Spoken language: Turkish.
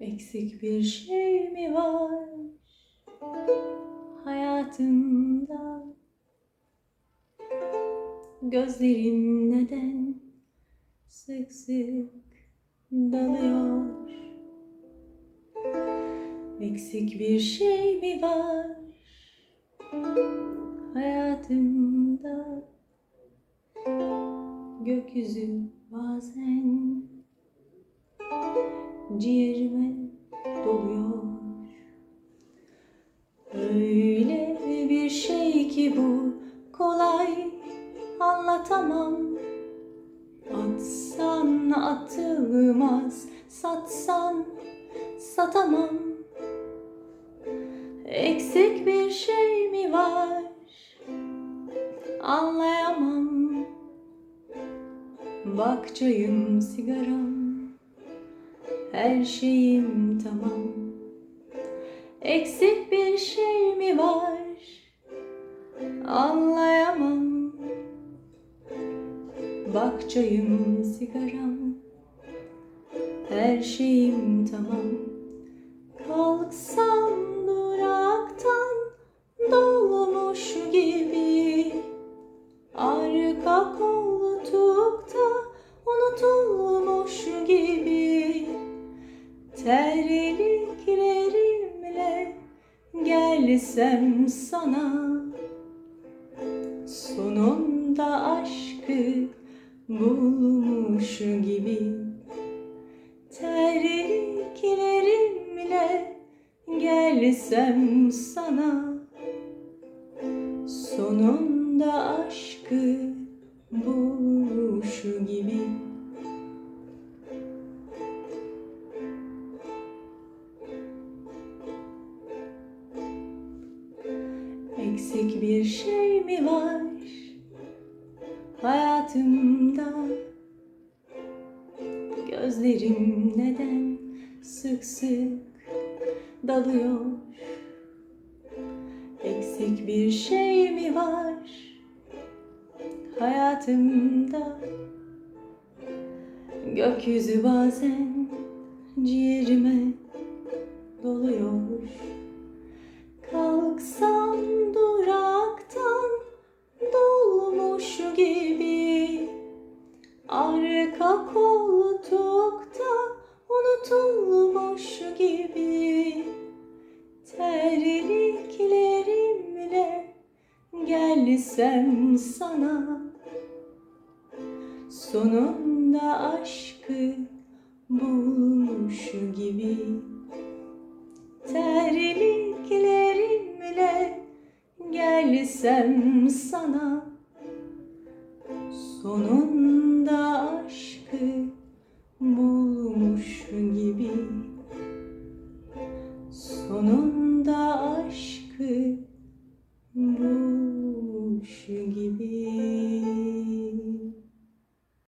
Eksik bir şey mi var hayatımda? Gözlerim neden sık sık dalıyor? Eksik bir şey mi var hayatımda? Gökyüzü bazen ciğerime doluyor. Öyle bir şey ki bu kolay anlatamam. Atsan atılmaz, satsan satamam. Eksik bir şey mi var? Anlayamam. Bak çayım, sigaram, her şeyim tamam. Eksik bir şey mi var? Anlayamam. Bak çayım, sigaram, her şeyim tamam. Kalksam gelsem sana Sonunda aşkı bulmuş gibi. Terliklerimle gelsem sana Sonunda aşkı bulmuş gibi Eksik bir şey mi var hayatımda? Gözlerim neden sık sık dalıyor? Eksik bir şey mi var hayatımda? Gökyüzü bazen ciğerime doluyor. Arka koltukta unutulmuş gibi. Terliklerimle gelsem sana. Sonunda aşkı bulmuş gibi. Terliklerimle gelsem sana Sonunda aşkı bulmuş gibi. Sonunda aşkı bulmuş. gibi